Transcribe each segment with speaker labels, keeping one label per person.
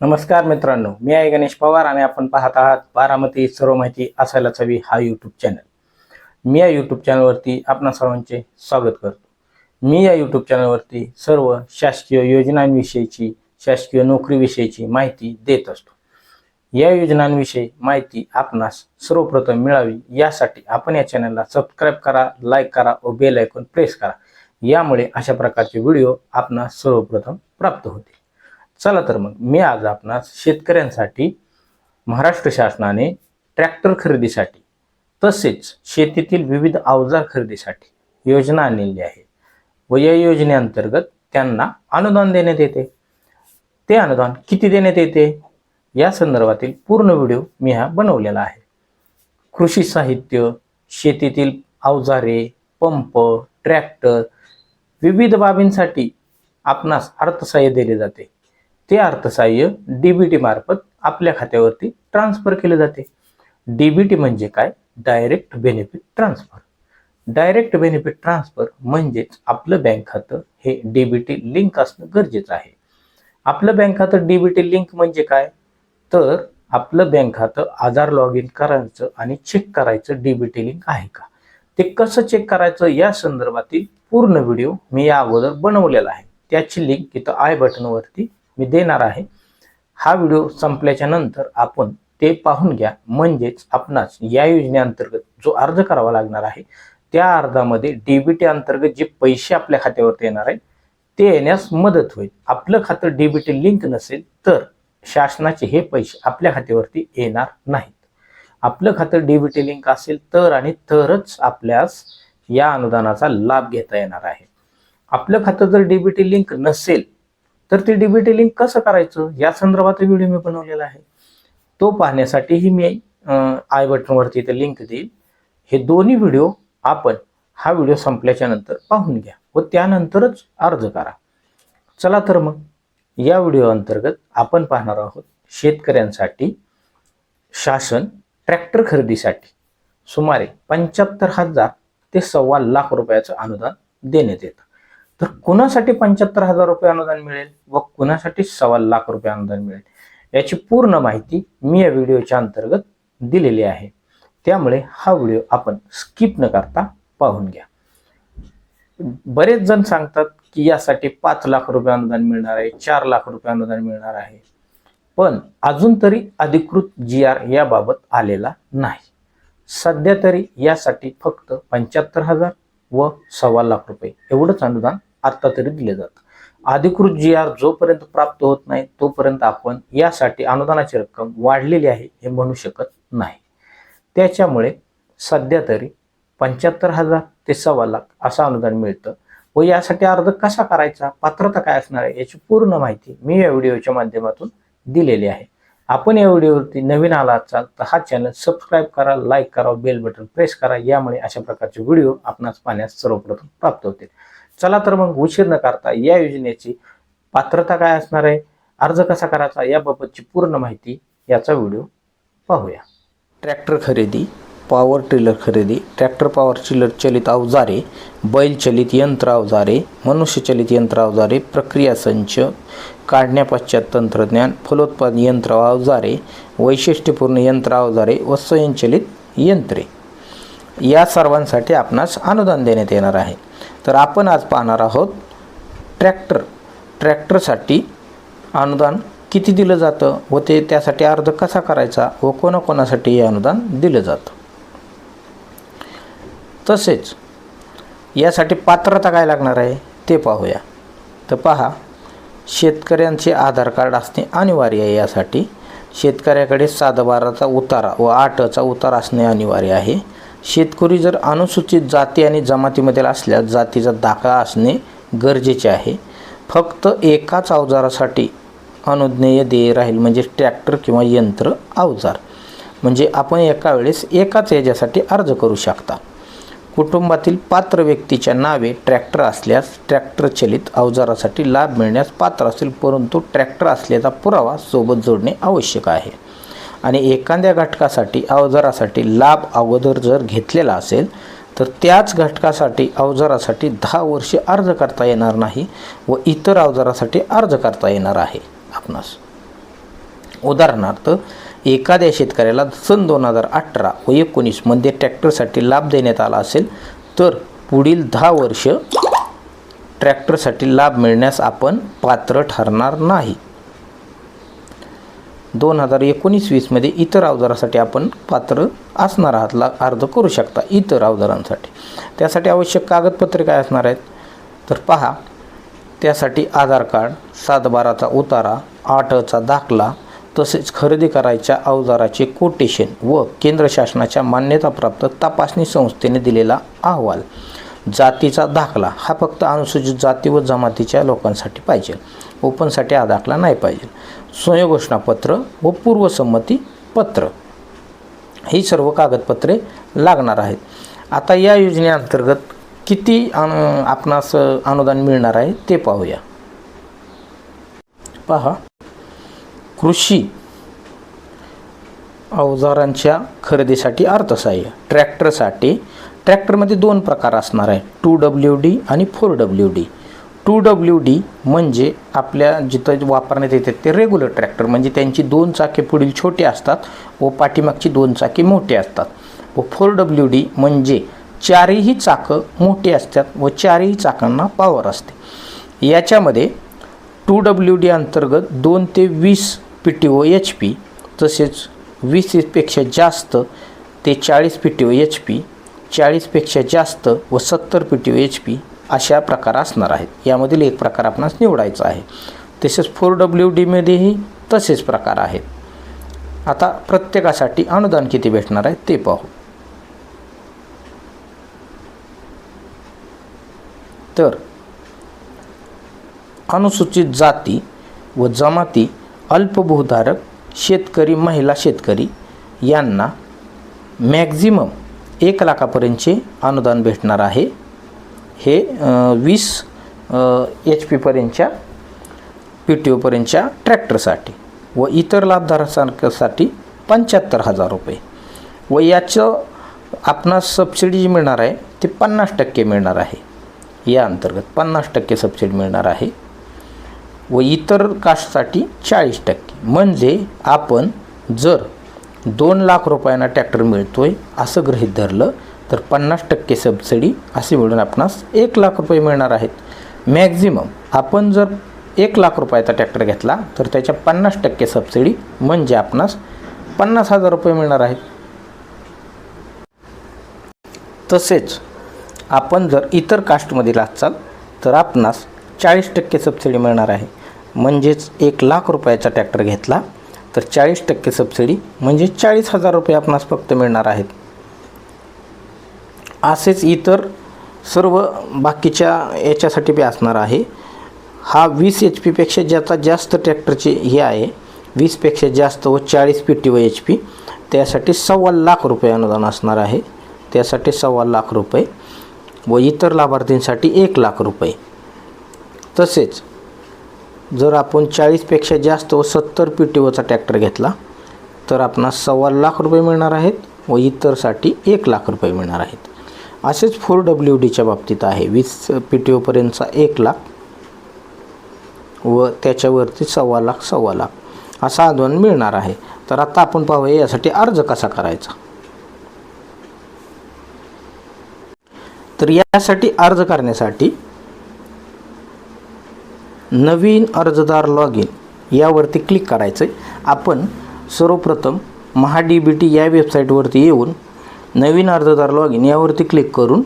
Speaker 1: नमस्कार मित्रांनो मी आहे गणेश पवार आणि आपण पाहत आहात बारामती सर्व माहिती असायलाच हवी हा यूट्यूब चॅनल मी या यूट्यूब चॅनलवरती आपणा सर्वांचे स्वागत करतो. मी या यूट्यूब चॅनलवरती सर्व शासकीय योजनांविषयीची शासकीय नोकरीविषयीची माहिती देत असतो. या योजनांविषयी माहिती आपणास सर्वप्रथम मिळावी यासाठी आपण या चॅनलला सबस्क्राईब करा लाईक करा व बेल आयकॉन प्रेस करा. यामुळे अशा प्रकारचे व्हिडिओ आपणास सर्वप्रथम प्राप्त होतील. चला तर मग मी आज आपणास शेतकऱ्यांसाठी महाराष्ट्र शासनाने ट्रॅक्टर खरेदीसाठी तसेच शेतीतील विविध अवजार खरेदीसाठी योजना आणलेली आहे. व या योजनेअंतर्गत त्यांना अनुदान देण्यात येते. ते अनुदान किती देण्यात येते? या संदर्भातील पूर्ण व्हिडिओ मी हा बनवलेला आहे. कृषी साहित्य शेतीतील अवजारे पंप ट्रॅक्टर विविध बाबींसाठी आपणास अर्थसहाय्य दिले जाते. ते अर्थसहाय्य डीबीटी मार्फत आपल्या खात्यावरती ट्रान्सफर केले जाते. डीबीटी म्हणजे काय? Direct benefit transfer direct benefit transfer म्हणजेच आपलं बँक खातं हे डीबीटी लिंक असणं गरजेचं आहे. आपलं बँक खातं डीबीटी लिंक म्हणजे काय? तर आपलं बँक खातं आधार लॉग इन करायचं आणि चेक करायचं डीबीटी लिंक आहे का? ते कसं चेक करायचं? या संदर्भातील पूर्ण व्हिडिओ मी या अगोदर बनवलेला आहे. त्याची लिंक इथं आय बटनवरती मी देणार आहे. हा व्हिडिओ संपल्याच्या नंतर आपण ते पाहून घ्या. म्हणजेच आपणास या योजनेअंतर्गत जो अर्ज करावा लागणार आहे त्या अर्जामध्ये डीबीटी अंतर्गत जे पैसे आपल्या खात्यावरती येणार आहे ते येण्यास मदत होईल. आपलं खातं डीबीटी लिंक नसेल तर शासनाचे हे पैसे आपल्या खात्यावरती येणार नाहीत. आपलं खातं डीबीटी लिंक असेल तर आणि तरच आपल्यास या अनुदानाचा लाभ घेता येणार आहे. आपलं खातं जर डीबीटी लिंक नसेल तर ते डीबीटी लिंक कसं करायचं? या संदर्भात व्हिडिओ मी बनवलेला आहे. तो पाहण्यासाठीही मी आय बटनवरती इथे लिंक देईल. हे दोन्ही व्हिडिओ आपण हा व्हिडिओ संपल्याच्या नंतर पाहून घ्या व त्यानंतरच अर्ज करा. चला तर मग या व्हिडिओ अंतर्गत आपण पाहणार आहोत शेतकऱ्यांसाठी शासन ट्रॅक्टर खरेदीसाठी सुमारे पंच्याहत्तर हजार ते सव्वा लाख रुपयाचं अनुदान देण्यात येतं. तर कुणासाठी पंच्याहत्तर हजार रुपये अनुदान मिळेल व कुणासाठी सव्वा लाख रुपये अनुदान मिळेल याची पूर्ण माहिती मी या व्हिडिओच्या अंतर्गत दिलेली आहे. त्यामुळे हा व्हिडिओ आपण स्किप न करता पाहून घ्या. बरेच जण सांगतात की यासाठी पाच लाख रुपये अनुदान मिळणार आहे चार लाख रुपये अनुदान मिळणार आहे. पण अजून तरी अधिकृत जी आर याबाबत आलेला नाही. सध्या तरी यासाठी फक्त पंच्याहत्तर हजार व सव्वा लाख रुपये एवढंच अनुदान आता तरी दिले जातं अधिकृत जी आर जोपर्यंत प्राप्त होत नाही तोपर्यंत आपण यासाठी अनुदानाची रक्कम वाढलेली आहे हे म्हणू शकत नाही. त्याच्यामुळे सध्या तरी पंच्याहत्तर हजार ते सव्वा लाख असं अनुदान मिळतं व यासाठी अर्ज कसा करायचा पात्रता काय असणार आहे याची पूर्ण माहिती मी या व्हिडिओच्या माध्यमातून दिलेली आहे. आपण या व्हिडिओवरती नवीन आला असाल तर हा चॅनल सबस्क्राईब करा लाईक करा बेल बटन प्रेस करा यामुळे अशा प्रकारचे व्हिडिओ आपणास पाहण्यास सर्वप्रथम प्राप्त होतील. चला तर मग उशीर न करता या योजनेची पात्रता काय असणार आहे? अर्ज कसा करायचा? याबाबतची पूर्ण माहिती याचा व्हिडिओ पाहूया. ट्रॅक्टर खरेदी पॉवर टिलर खरेदी ट्रॅक्टर पॉवर टिलर चलित अवजारे बैल चलित यंत्र अवजारे मनुष्यचलित यंत्र अवजारे प्रक्रिया संच काढण्यापश्चात तंत्रज्ञान फलोत्पादन यंत्र अवजारे वैशिष्ट्यपूर्ण यंत्र अवजारे व स्वयंचलित यंत्रे. या सर्वांसाठी आपणास अनुदान देण्यात येणार आहे. तर आपण आज पाहणार आहोत ट्रॅक्टर. ट्रॅक्टरसाठी अनुदान किती दिलं जातं व ते त्यासाठी अर्ज कसा करायचा व कोणाकोणासाठी हे अनुदान दिलं जातं? तसेच यासाठी पात्रता काय लागणार आहे ते पाहूया. तर पहा शेतकऱ्यांचे आधार कार्ड असणे अनिवार्य आहे यासाठी. शेतकऱ्याकडे सातबाराचा उतारा व आठचा उतारा असणे अनिवार्य आहे. शेतकरी जर अनुसूचित जाती आणि जमातीमधील असल्यास जातीचा दाखला असणे गरजेचे आहे. फक्त एकाच अवजारासाठी अनुज्ञेय देय राहील म्हणजे ट्रॅक्टर किंवा यंत्र अवजार. म्हणजे आपण एका वेळेस एकाच याच्यासाठी अर्ज करू शकता. कुटुंबातील पात्र व्यक्तीच्या नावे ट्रॅक्टर असल्यास ट्रॅक्टर चलित अवजारासाठी लाभ मिळण्यास पात्र असेल परंतु ट्रॅक्टर असल्याचा पुरावा सोबत जोडणे आवश्यक आहे. आणि एखाद्या घटकासाठी अवजारासाठी लाभ अगोदर जर घेतलेला असेल तर त्याच घटकासाठी अवजारासाठी दहा वर्षे अर्ज करता येणार नाही व इतर अवजारासाठी अर्ज करता येणार आहे. आपणास. उदाहरणार्थ एखाद्या शेतकऱ्याला सन दोन हजार अठरा व एकोणीसमध्ये ट्रॅक्टरसाठी लाभ देण्यात आला असेल तर पुढील दहा वर्ष ट्रॅक्टरसाठी लाभ मिळण्यास आपण पात्र ठरणार नाही. दोन हजार एकोणीस वीसमध्ये इतर अवजारासाठी आपण पात्र असणार आहात. ला अर्ज करू शकता इतर अवजारांसाठी. त्यासाठी आवश्यक कागदपत्रे काय असणार आहेत? तर पहा त्यासाठी आधार कार्ड सातबाराचा उतारा आठचा दाखला तसेच खरेदी करायच्या अवजाराचे कोटेशन व केंद्र शासनाच्या मान्यताप्राप्त तपासणी संस्थेने दिलेला अहवाल. जातीचा दाखला हा फक्त अनुसूचित जाती व जमातीच्या लोकांसाठी पाहिजे. ओपनसाठी हा दाखला नाही पाहिजे. स्वयंघोषणापत्र व पूर्वसंमती पत्र. ही सर्व कागदपत्रे लागणार आहेत. आता या योजनेअंतर्गत किती अनु आपणास अनुदान मिळणार आहे ते पाहूया. पहा. कृषी अवजारांच्या खरेदीसाठी अर्थसहाय्य. ट्रॅक्टरसाठी ट्रॅक्टरमध्ये दोन प्रकार असणार आहे. टू डब्ल्यू डी आणि four W D. Two W D म्हणजे आपल्या जिथं वापरण्यात येतात ते रेग्युलर ट्रॅक्टर म्हणजे त्यांची दोन चाके पुढील छोटे असतात व पाठीमागची दोन चाके मोठे असतात. व फोर डब्ल्यू डी म्हणजे चारही चाकं मोठी असतात व चारही चाकांना पॉवर असते. याच्यामध्ये टू डब्ल्यू डी अंतर्गत दोन ते वीस P T O H P तसेच वीसपेक्षा जास्त ते चाळीस P T O H P चाळीसपेक्षा जास्त व सत्तर P T O H P अशा प्रकार असणार आहेत. यामधील एक प्रकार आपणास निवडायचा आहे. तसेच फोर डब्ल्यू डीमध्येही तसेच प्रकार आहेत. आता प्रत्येकासाठी अनुदान किती भेटणार आहे ते पाहू. तर अनुसूचित जाती व जमाती अल्पभूधारक शेतकरी महिला शेतकरी यांना मॅक्झिमम एक लाखापर्यंतचे अनुदान भेटणार आहे. हे वीस एच पीपर्यंतच्या पी टी ओपर्यंतच्या ट्रॅक्टरसाठी व इतर लाभधारकांसाठी पंच्याहत्तर हजार रुपये. व याचं आपणास सबसिडी जी मिळणार आहे ते पन्नास टक्के मिळणार आहे. या अंतर्गत पन्नास टक्के सबसिडी मिळणार आहे. व इतर कास्टसाठी चाळीस टक्के. म्हणजे आपण जर दोन लाख रुपयांना ट्रॅक्टर आहे असं गृहीत धरलं तर पन्नास टक्के सबसिडी असे मिळून आपणास एक लाख रुपये मिळणार आहेत. मॅक्झिमम आपण जर एक लाख रुपयाचा ट्रॅक्टर घेतला तर त्याच्या पन्नास टक्के सबसिडी म्हणजे आपणास पन्नास हजार रुपये मिळणार आहेत. तसेच आपण जर इतर कास्टमधील असाल तर आपणास चाळीस टक्के सबसिडी मिळणार आहे. म्हणजेच एक लाख रुपयाचा ट्रॅक्टर घेतला तर चाळीस टक्के सबसिडी म्हणजे चाळीस हजार रुपये आपणास फक्त मिळणार आहेत. असेच इतर सर्व बाकीच्या याच्यासाठी बी असणार आहे. हा वीस एच पीपेक्षा ज्याचा जास्त ट्रॅक्टरचे हे आहे वीसपेक्षा जास्त व चाळीस पी टी व एच पी त्यासाठी सव्वा लाख रुपये अनुदान असणार आहे. त्यासाठी सव्वा लाख रुपये व इतर लाभार्थींसाठी एक लाख रुपये. तसेच जर आपण चाळीसपेक्षा जास्त व सत्तर पी टी ओचा ट्रॅक्टर घेतला तर आपणास सव्वा लाख रुपये मिळणार आहेत व इतरसाठी एक लाख रुपये मिळणार आहेत. असेच फोर डब्ल्यू डीच्या बाबतीत आहे. वीस पी टी ओपर्यंतचा एक लाख व त्याच्यावरती सव्वा लाख सव्वा लाख असा अनुदान मिळणार आहे. तर आता आपण पाहूया यासाठी अर्ज कसा करायचा. तर यासाठी अर्ज करण्यासाठी नवीन अर्जदार लॉग इन यावरती क्लिक करायचं आहे आपण सर्वप्रथम महा डी बी टी या वेबसाईटवरती येऊन नवीन अर्जदार लॉग इन यावरती क्लिक करून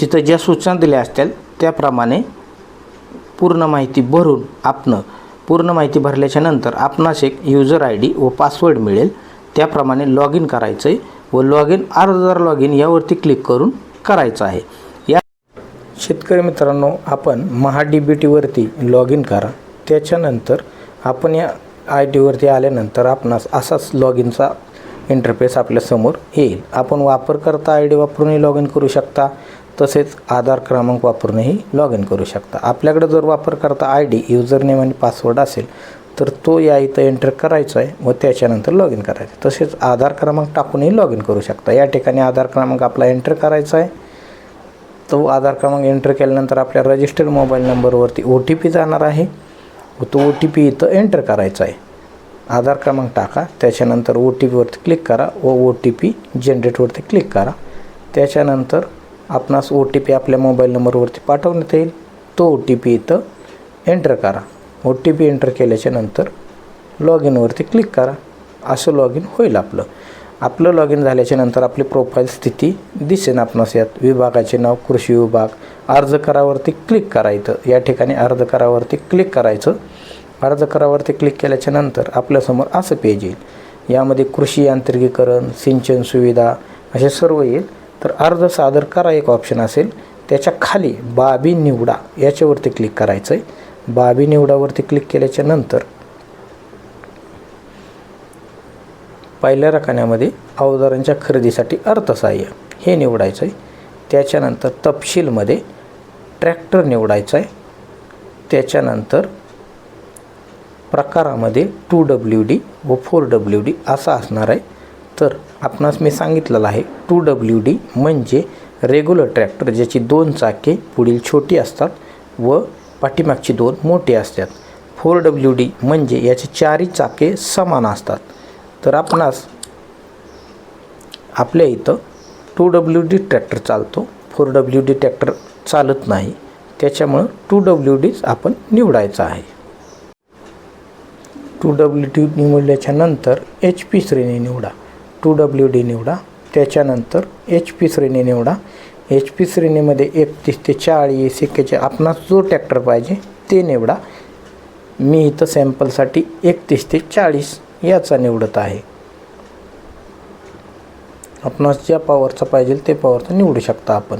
Speaker 1: तिथं ज्या सूचना दिल्या असतील त्याप्रमाणे पूर्ण माहिती भरून आपण पूर्ण माहिती भरल्याच्या नंतर आपणास एक युजर आय डी व पासवर्ड मिळेल. त्याप्रमाणे लॉग इन करायचं आहे व लॉग इन अर्जदार लॉग इन यावरती क्लिक करून करायचं आहे. शेतकरी मित्रांनो आपण महा डी बी टीवरती लॉग इन करा. त्याच्यानंतर आपण या आय टीवरती आल्यानंतर आपणास असाच लॉग इनचा इंटरफेस आपल्यासमोर येईल. आपण वापरकर्ता आय डी वापरूनही लॉग इन करू शकता तसेच आधार क्रमांक वापरूनही लॉग इन करू शकता. आपल्याकडे जर वापरकर्ता आय डी युजर नेम आणि पासवर्ड असेल तर तो या इथं एंटर करायचा आहे व त्याच्यानंतर लॉग इन करायचं तसेच आधार क्रमांक टाकूनही लॉग इन करू शकता. या ठिकाणी आधार क्रमांक आपला एंटर करायचा आहे. तो आधार क्रमांक एंटर केल्यानंतर आपल्या रजिस्टर्ड मोबाईल नंबरवरती ओ टी पी जाणार आहे. व तो ओ टी पी इथं एंटर करायचा आहे. आधार क्रमांक टाका. त्याच्यानंतर ओ टी पीवरती क्लिक करा व ओ टी पी जनरेटवरती क्लिक करा. त्याच्यानंतर आपणास ओ टी पी आपल्या मोबाईल नंबरवरती पाठवण्यात येईल. तो ओ टी पी इथं एंटर करा. ओ टी पी एंटर केल्याच्यानंतर लॉग इनवरती क्लिक करा. असं लॉग इन होईल आपलं. आपलं लॉग इन झाल्याच्यानंतर आपली प्रोफाईल स्थिती दिसेन आपणास यात. विभागाचे नाव कृषी विभाग. अर्ज करावरती क्लिक करायचं या ठिकाणी अर्ज करावरती क्लिक करायचं. अर्ज करावरती क्लिक केल्याच्यानंतर आपल्यासमोर असं पेज येईल. यामध्ये कृषी यांत्रिकीकरण सिंचन सुविधा असे सर्व येईल. तर अर्ज सादर करा एक ऑप्शन असेल. त्याच्याखाली बाबी निवडा. याच्यावरती क्लिक करायचं आहे बाबी निवडावरती क्लिक केल्याच्यानंतर पहिल्या रकान्यामध्ये अवजारांच्या खरेदीसाठी अर्थसहाय्य हे निवडायचं आहे त्याच्यानंतर तपशीलमध्ये ट्रॅक्टर निवडायचा आहे त्याच्यानंतर प्रकारामध्ये टू डब्ल्यू डी व फोर डब्ल्यू डी असा असणार आहे. तर आपणास मी सांगितलेलं आहे टू डब्ल्यू डी म्हणजे रेग्युलर ट्रॅक्टर ज्याची दोन चाके पुढील छोटी असतात व पाठीमागची दोन मोठी असतात. फोर डब्ल्यू डी म्हणजे याचे चारही चाके समान असतात. तर आपणास आपल्या इथं टू डब्ल्यू डी ट्रॅक्टर चालतो. फोर डब्ल्यू डी ट्रॅक्टर चालत नाही. त्याच्यामुळं टू डब्ल्यू डीच आपण निवडायचा आहे. टू डब्ल्यू डी निवडल्याच्या नंतर एच पी श्रेणी निवडा. टू डब्ल्यू डी निवडा. त्याच्यानंतर एच पी श्रेणी निवडा. एच पी श्रेणीमध्ये एकतीस ते चाळीस एक्केचे आपणास जो ट्रॅक्टर पाहिजे ते निवडा. मी इथं सॅम्पलसाठी एकतीस ते चाळीस याचा निवडत आहे. आपणास ज्या पॉवरचा पाहिजे ते पॉवरचा निवडू शकता आपण.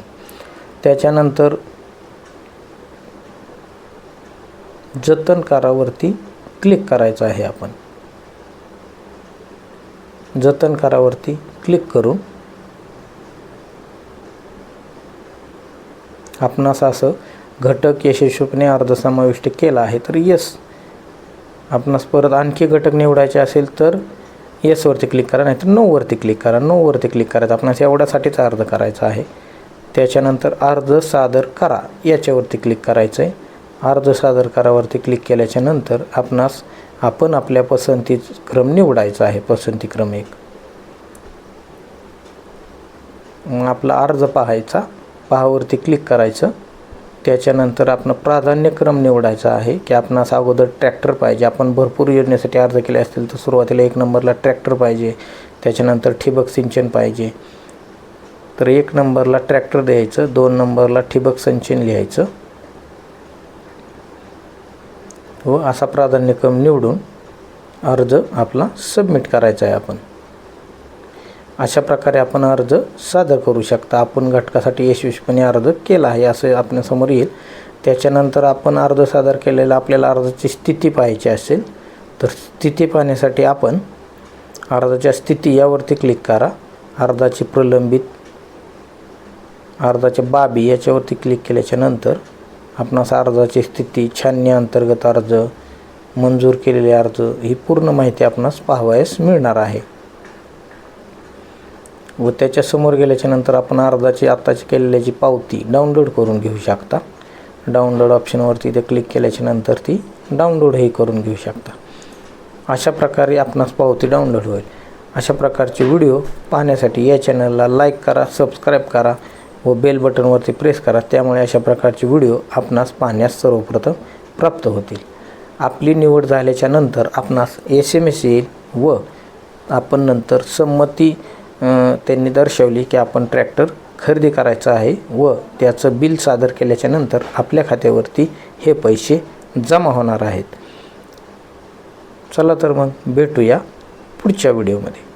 Speaker 1: त्याच्यानंतर जतन करावरती क्लिक करायचं आहे आपण. जतन करावरती क्लिक करून आपणास असं घटक यशस्वीपणे अर्ज समाविष्ट केला आहे तर यस आपणास परत आणखी घटक निवडायचे असेल तर येसवरती क्लिक करा नाहीतर नऊवरती क्लिक करा. नऊवरती क्लिक करायचं. आपणास एवढ्यासाठीच अर्ज करायचा आहे. त्याच्यानंतर अर्ज सादर करा. याच्यावरती क्लिक करायचं आहे अर्ज सादर करावरती क्लिक केल्याच्यानंतर आपणास आपण आपल्या पसंती क्रम निवडायचा आहे. पसंती क्रम एक. आपला अर्ज पाहायचा. पहावरती क्लिक करायचं. त्याच्यानंतर आपण प्राधान्यक्रम निवडायचा आहे की आपणास अगोदर ट्रॅक्टर पाहिजे. आपण भरपूर योजनेसाठी अर्ज केले असतील तर सुरुवातीला एक नंबरला ट्रॅक्टर पाहिजे. त्याच्यानंतर ठिबक सिंचन पाहिजे. तर एक नंबरला ट्रॅक्टर द्यायचं दोन नंबरला ठिबक सिंचन लिहायचं. व असा प्राधान्यक्रम निवडून अर्ज आपला सबमिट करायचा आहे आपण. अशा प्रकारे आपण अर्ज सादर करू शकता. आपण घटकासाठी यशस्वीपणे अर्ज केला आहे असं आपल्यासमोर येईल. त्याच्यानंतर आपण अर्ज सादर केलेला आपल्याला अर्जाची स्थिती पाहायची असेल तर स्थिती पाहण्यासाठी आपण अर्जाच्या स्थिती यावरती क्लिक करा. अर्जाची प्रलंबित अर्जाच्या बाबी याच्यावरती क्लिक केल्याच्यानंतर आपणास अर्जाची स्थिती छाननी अंतर्गत अर्ज मंजूर केलेले अर्ज ही पूर्ण माहिती आपणास पाहावयास मिळणार आहे. व त्याच्यासमोर गेल्याच्यानंतर आपण अर्जाची आत्ताची केलेल्याची पावती डाउनलोड करून घेऊ शकता. डाउनलोड ऑप्शनवरती ते क्लिक केल्याच्यानंतर ती डाउनलोडही करून घेऊ शकता. अशा प्रकारे आपणास पावती डाउनलोड होईल. अशा प्रकारचे व्हिडिओ पाहण्यासाठी या चॅनलला लाईक करा सबस्क्राईब करा व बेल बटनवरती प्रेस करा. त्यामुळे अशा प्रकारचे व्हिडिओ आपणास पाहण्यास सर्वप्रथम प्राप्त होतील. आपली निवड झाल्याच्यानंतर आपणास एस एम एस येईल व आपण नंतर संमती त्यांनी दर्शवली की आपण ट्रॅक्टर खरेदी करायचा आहे व त्याचं बिल सादर केल्याच्यानंतर आपल्या खात्यावरती हे पैसे जमा होणार आहेत. चला तर मग भेटूया पुढच्या व्हिडिओमध्ये.